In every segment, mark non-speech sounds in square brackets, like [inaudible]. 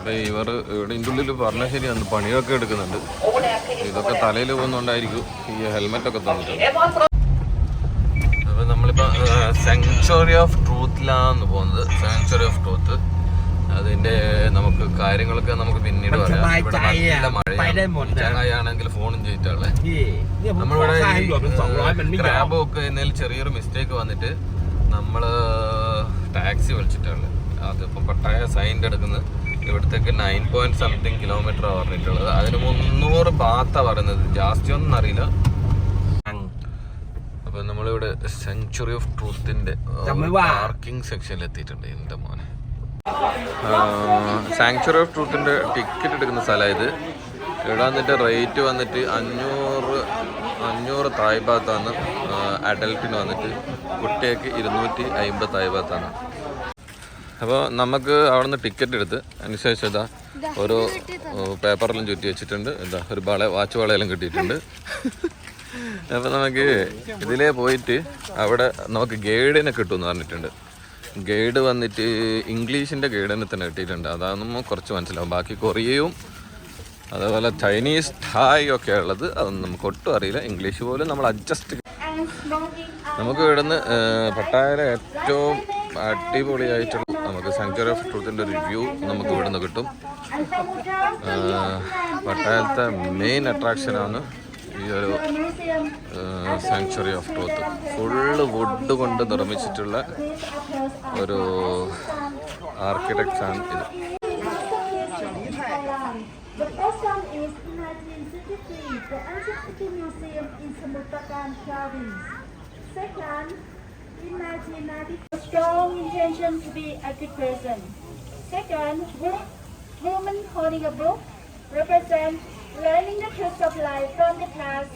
അപ്പോൾ ഇവർ ഇവിടെ ഇതിന്റെ ഉള്ളിൽ പറഞ്ഞ ശരിയാണ് പണിയൊക്കെ എടുക്കുന്നുണ്ട്. ഇതൊക്കെ തലയിൽ പോകുന്നുണ്ടായിരിക്കും ഈ ഹെൽമെറ്റൊക്കെ തന്നിട്ട് അപ്പൊ നമ്മളിപ്പോൾ സെങ്ച്വറി ഓഫ് ട്രൂത്തിലാന്ന് പോകുന്നത്. സെങ്ച്വറി ഓഫ് ട്രൂത്ത് അതിന്റെ നമുക്ക് കാര്യങ്ങളൊക്കെ നമുക്ക് പിന്നീട് പറയാം. ഫോണും ചെയ്തിട്ടുള്ളത് നമ്മളിവിടെ ക്യാബ് ബുക്ക് ചെയ്യുന്നതിൽ ചെറിയൊരു മിസ്റ്റേക്ക് വന്നിട്ട് നമ്മൾ ടാക്സി വിളിച്ചിട്ടുള്ളത് അതിപ്പോ പട്ടായ സൈന്റെ എടുക്കുന്നത് ഇവിടത്തേക്ക് നയൻ പോയിന്റ് സംതിങ് കിലോമീറ്റർ പറഞ്ഞിട്ടുള്ളത് അതിന് മുന്നൂറ് ബാത്ത പറയുന്നത് ജാസ്തി ഒന്നും അറിയില്ല. അപ്പൊ നമ്മളിവിടെ സെഞ്ചുറി ഓഫ് ട്രൂത്തിന്റെ പാർക്കിംഗ് സെക്ഷനിൽ എത്തിയിട്ടുണ്ട് എന്റെ മോനെ. സാങ്ച്വറി ഓഫ് ട്രൂത്തിന്റെ ടിക്കറ്റ് എടുക്കുന്ന സ്ഥലം ഇത്. ഇവിടെ വന്നിട്ട് റേറ്റ് വന്നിട്ട് അഞ്ഞൂറ് അഞ്ഞൂറ് തായ് ഭാഗത്താണ് അഡൽട്ടിന് വന്നിട്ട് കുട്ടികൾക്ക് ഇരുന്നൂറ്റി അയിമ്പത് അപ്പോൾ നമുക്ക് അവിടെ നിന്ന് ടിക്കറ്റ് എടുത്ത് അതിനുശേഷം ഇതാ ഓരോ പേപ്പറിലും ചുറ്റി വെച്ചിട്ടുണ്ട്. എന്താ ഒരു വള വാച്ച് വളയെല്ലാം കിട്ടിയിട്ടുണ്ട്. അപ്പോൾ നമുക്ക് ഇതിലേ പോയിട്ട് അവിടെ നമുക്ക് ഗൈഡിനെ കിട്ടുമെന്ന് പറഞ്ഞിട്ടുണ്ട്. ഗൈഡ് വന്നിട്ട് ഇംഗ്ലീഷിന്റെ ഗൈഡിനെ തന്നെ കിട്ടിയിട്ടുണ്ട്. അതാകുമ്പോൾ കുറച്ച് മനസ്സിലാവും. ബാക്കി കൊറിയയും അതേപോലെ ചൈനീസ് ഠായ് ഒക്കെ ഉള്ളത് അതൊന്നും നമുക്ക് ഒട്ടും അറിയില്ല. ഇംഗ്ലീഷ് പോലും നമ്മൾ അഡ്ജസ്റ്റ് നമുക്ക് ഇവിടുന്ന് പട്ടായയിലെ ഏറ്റവും അടിപൊളിയായിട്ടുള്ള നമുക്ക് സാങ്ച്വറി ഓഫ് ട്രൂത്തിന്റെ റിവ്യൂ വ്യൂ നമുക്ക് ഇവിടുന്ന് കിട്ടും. പട്ടായത്തെ മെയിൻ അട്രാക്ഷനാണ് ഈ ഒരു sanctuary of truth full wood കൊണ്ട് നിർമ്മിച്ചിട്ടുള്ള ഒരു ആർക്കിടെക്ചറാണ് ഇത്. The first one is in 1963, the Antiquity Museum in Samutakan province. Second, Imagine a strong intention to be a good person. Second, woman holding a book represents learning the truth of life from the past.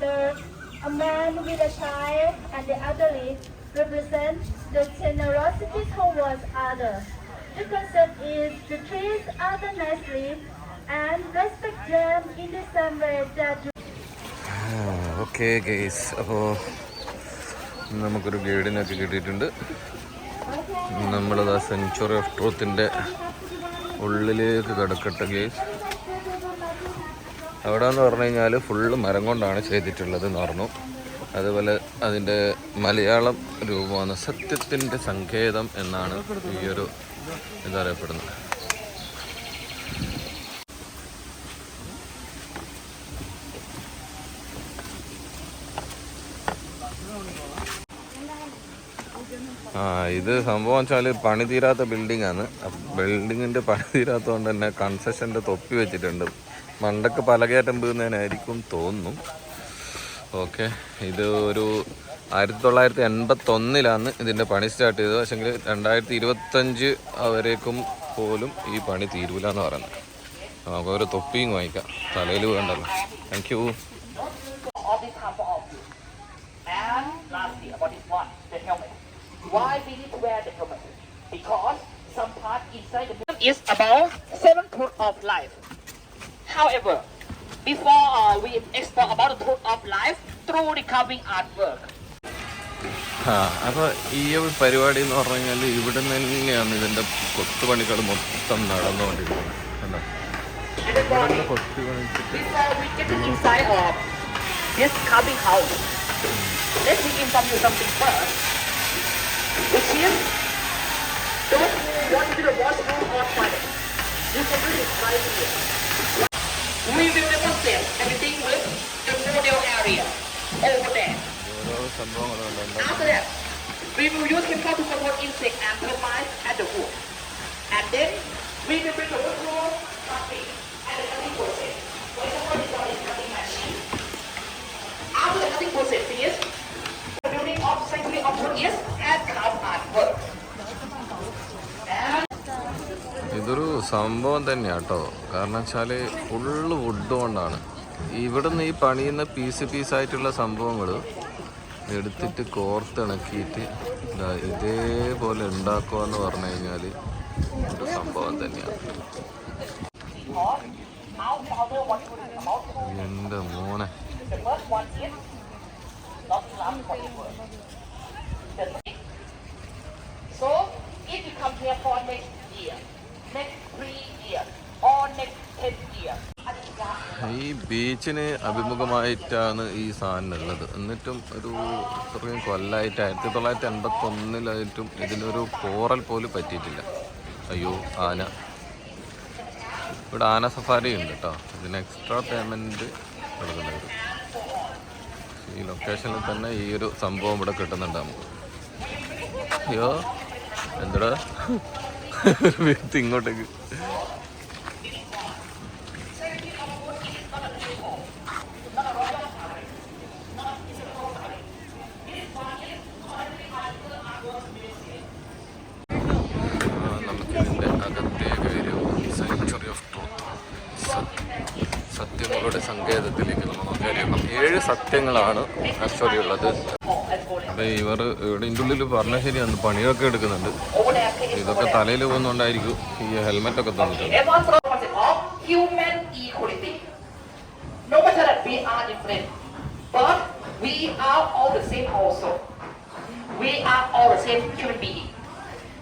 Third, a man with a child and the elderly represents the generosity towards others. The concept is to treat others nicely and respect them in the same way that you... Ah, okay guys, നമുക്കൊരു ഗൈഡിനൊക്കെ കിട്ടിയിട്ടുണ്ട്. നമ്മളത് ആ century of ട്രൂത്തിന്റെ ഉള്ളിലേക്ക് കിടക്കട്ടെ guys അവിടെ എന്ന് പറഞ്ഞു കഴിഞ്ഞാൽ ഫുള്ള് മരം കൊണ്ടാണ് ചെയ്തിട്ടുള്ളത് എന്ന് പറഞ്ഞു. അതുപോലെ അതിന്റെ മലയാളം രൂപമാണ് സത്യത്തിന്റെ സങ്കേതം എന്നാണ് ഈ ഒരു ഇതറിയപ്പെടുന്നത്. ആ ഇത് സംഭവം വെച്ചാൽ പണി തീരാത്ത ബിൽഡിംഗ് ആണ്. ബിൽഡിങ്ങിന്റെ പണി തീരാത്തതുകൊണ്ട് തന്നെ കൺസെഷന്റെ തൊപ്പി വെച്ചിട്ടുണ്ട്. മണ്ടക്ക് പലകയറ്റം വീഴുന്നതിനായിരിക്കും തോന്നുന്നു. ഓക്കെ ഇത് ഒരു ആയിരത്തി തൊള്ളായിരത്തി എൺപത്തി ഒന്നിലാണ് ഇതിന്റെ പണി സ്റ്റാർട്ട് ചെയ്തത്. പക്ഷെങ്കിൽ രണ്ടായിരത്തി ഇരുപത്തഞ്ച് വരേക്കും പോലും ഈ പണി തീരൂല എന്ന് പറയുന്നത് നമുക്ക് ഒരു തൊപ്പിയും വാങ്ങിക്കാം. തലയിൽ വേണ്ടല്ലോ. Thank you Why we need to wear the helmet? Because some part inside the helmet is about seven truth of life. However, before uh, we explore about the truth of life through the carving artwork, ആ അപ്പോൾ ഈ ഒരു പരിപാടി എന്ന് പറഞ്ഞു കഴിഞ്ഞാൽ ഇവിടെ തന്നെയാണ് ഇതിൻ്റെ കൊത്തുപണികൾ മൊത്തം നടന്നുകൊണ്ടിരിക്കുന്നത് കണ്ടോ ഇവിടെ കൊത്തുപണിച്ചിട്ട് before we get inside of this carving house, let me inform you something first, Museum? Don't walk into the washroom or toilet. This can do this right here. We will demonstrate everything with the model area over there. After that, we will use him to support insect and termites at the wood. And then we will bring the wood roll cutting and the cutting process. For example, this one is cutting machine. After the cutting process finished, സംഭവം തന്നെയാണ് കേട്ടോ കാരണം വെച്ചാൽ full would കൊണ്ടാണ്. ഇവിടുന്ന് ഈ പണിയുന്ന piece പീസായിട്ടുള്ള സംഭവങ്ങൾ എടുത്തിട്ട് കോർത്തിണക്കിയിട്ട് ഇതേപോലെ ഉണ്ടാക്കുക എന്ന് പറഞ്ഞു കഴിഞ്ഞാൽ ഒരു സംഭവം തന്നെയാണ്. എന്റെ മോനെ. So if you come here for next year, next three years. ഈ ബീച്ചിന് അഭിമുഖമായിട്ടാണ് ഈ സാധനം ഉള്ളത്. എന്നിട്ടും ഒരു ഇത്രയും കൊല്ലമായിട്ട് ആയിരത്തി തൊള്ളായിരത്തി എൺപത്തി ഒന്നിലായിട്ടും ഇതിനൊരു കോറൽ പോലും പറ്റിയിട്ടില്ല. അയ്യോ ആന. ഇവിടെ ആന സഫാരി ഉണ്ട് കേട്ടോ. ഇതിന് എക്സ്ട്രാ പേയ്മെന്റ് കൊടുക്കുന്നുണ്ട് ഈ ലൊക്കേഷനിൽ തന്നെ ഈ ഒരു സംഭവം ഇവിടെ കിട്ടുന്നുണ്ട് നമുക്ക്. അയ്യോ എന്തടാ? [laughs] വ്യക്തി ഇങ്ങോട്ടേക്ക് ആ, നമുക്കിതിന്റെ അകത്തേക്ക് വരും സെഞ്ചുറി ഓഫ് ട്രൂത്ത് സത്യങ്ങളുടെ സങ്കേതത്തിലേക്ക് നമുക്ക് കയറിയേക്കാം ഏഴ് സത്യങ്ങളാണ് ആക്ച്വലി ഉള്ളത് അപ്പൊ ഇവർ ഇവിടെ ഇതിന്റെ ഉള്ളിൽ പറഞ്ഞ ശരിയാണ് പണിയൊക്കെ എടുക്കുന്നുണ്ട് ഇതൊക്കെ തലയിൽ പോകുന്നുണ്ടായിരിക്കും ഈ ഹെൽമെറ്റ് ഒക്കെ തന്നിട്ടുണ്ട്.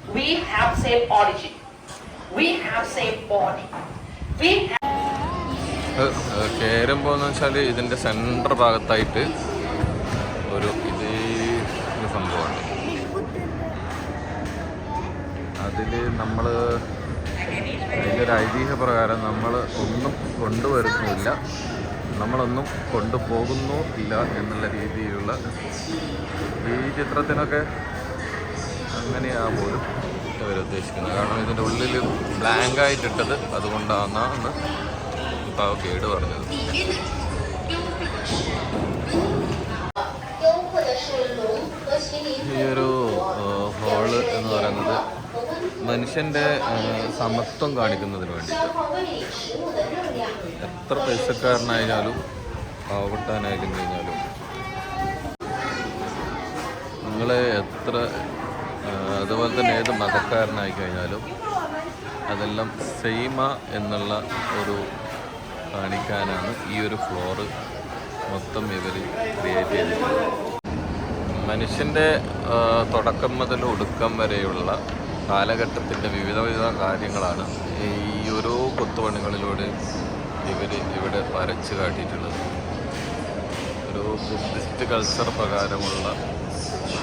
We have same origin. We have same body. We have കയറുമ്പോൾ എന്ന് വെച്ചാൽ ഇതിന്റെ സെന്റർ ഭാഗത്തായിട്ട് ഒരു ഇതേ സംഭവമാണ്. അതിൽ നമ്മൾ അതിന്റെ ഒരു ഐതിഹ്യ പ്രകാരം നമ്മൾ ഒന്നും കൊണ്ടുവരുന്നുമില്ല നമ്മളൊന്നും കൊണ്ടുപോകുന്നു ഇല്ല എന്നുള്ള രീതിയിലുള്ള ഈ ചിത്രത്തിനൊക്കെ അങ്ങനെയാ പോലും ഇവരുദ്ദേശിക്കുന്നത് കാരണം ഇതിന്റെ ഉള്ളിൽ ബ്ലാങ്കായിട്ടിട്ടത് അതുകൊണ്ടാണെന്നാണ് ഭർത്താവ് കേട് പറഞ്ഞത്. ഈ ഒരു ഹോൾ എന്ന് പറയുന്നത് മനുഷ്യന്റെ സമത്വം കാണിക്കുന്നതിന് വേണ്ടി എത്ര പൈസക്കാരനായാലും പാവപ്പെട്ടാനായാലും കഴിഞ്ഞാലും നിങ്ങളെ എത്ര അതുപോലെ തന്നെ ഏത് മതക്കാരനായി കഴിഞ്ഞാലും അതെല്ലാം സെയ്മ എന്നുള്ള ഒരു കാണിക്കാനാണ് ഈ ഒരു ഫ്ലോറ് മൊത്തം ഇവർ ക്രിയേറ്റ് ചെയ്തിട്ടുള്ളത് മനുഷ്യന്റെ തുടക്കം മുതൽ ഒടുക്കം വരെയുള്ള കാലഘട്ടത്തിന്റെ വിവിധ വിവിധ കാര്യങ്ങളാണ് ഈ ഓരോ കൊത്തുപണികളിലൂടെ ഇവർ ഇവിടെ വരച്ച് കാട്ടിയിട്ടുള്ളത്. ഒരു ബുദ്ധിസ്റ്റ് കൾച്ചർ പ്രകാരമുള്ള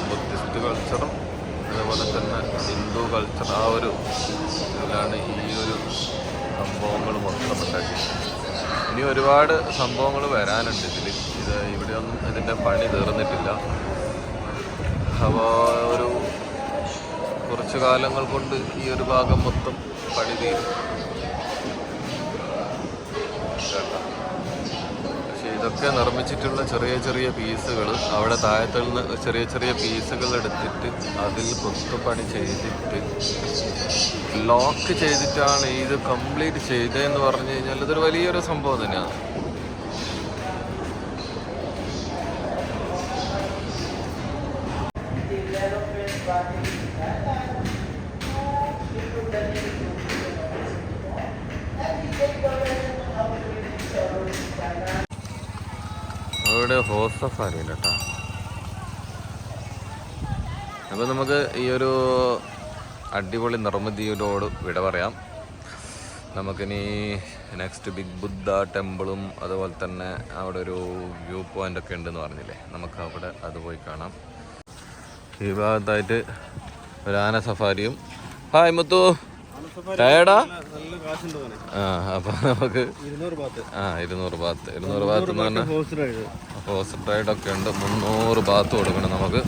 ബുദ്ധിസ്റ്റ് കൾച്ചറും അതുപോലെ തന്നെ ഹിന്ദു കൾച്ചർ ആ ഒരു ഇതിലാണ് ഈ ഒരു സംഭവങ്ങൾ മൊത്തം ഉണ്ടാക്കിയത് ഇനി ഒരുപാട് സംഭവങ്ങൾ വരാനുണ്ട് ഇതിൽ ഇത് ഇവിടെയൊന്നും ഇതിന്റെ പണി തീർന്നിട്ടില്ല. അപ്പോൾ ഒരു കുറച്ച് കാലങ്ങൾ കൊണ്ട് ഈ ഒരു ഭാഗം മൊത്തം പണി തീരും. ഇതൊക്കെ നിർമ്മിച്ചിട്ടുള്ള ചെറിയ ചെറിയ പീസുകൾ അവിടെ താഴത്തിൽ നിന്ന് ചെറിയ ചെറിയ പീസുകൾ എടുത്തിട്ട് അതിൽ കൊത്തുപണി ചെയ്തിട്ട് ലോക്ക് ചെയ്തിട്ടാണ് ഇത് കംപ്ലീറ്റ് ചെയ്തതെന്ന് പറഞ്ഞു കഴിഞ്ഞാൽ ഇതൊരു വലിയൊരു സംഭവം തന്നെയാണ്. അവിടെ സഫാരി അറിയില്ല കേട്ടോ അപ്പോൾ നമുക്ക് ഈ ഒരു അടിപൊളി നിർമ്മിതിയോട് വിട പറയാം. നമുക്കിനി നെക്സ്റ്റ് ബിഗ് ബുദ്ധ ടെമ്പിളും അതുപോലെ തന്നെ അവിടെ ഒരു വ്യൂ പോയിന്റ് ഒക്കെ ഉണ്ടെന്ന് പറഞ്ഞില്ലേ? നമുക്ക് അവിടെ അത് പോയി കാണാം. ഈ ഭാഗത്തായിട്ട് ഒരു ആന സഫാരിയും. ഹായ് മുത്തു. ടയർഡാ? ആ അപ്പോൾ നമുക്ക് ആ ഇരുന്നൂറ് ബാത്ത് ഇരുന്നൂറ് ബാത്ത് എന്ന് പറഞ്ഞാൽ ഹോസ് റൈഡൊക്കെ ഉണ്ട്. മുന്നൂറ് ബാത്ത് കൊടുക്കണം നമുക്ക്.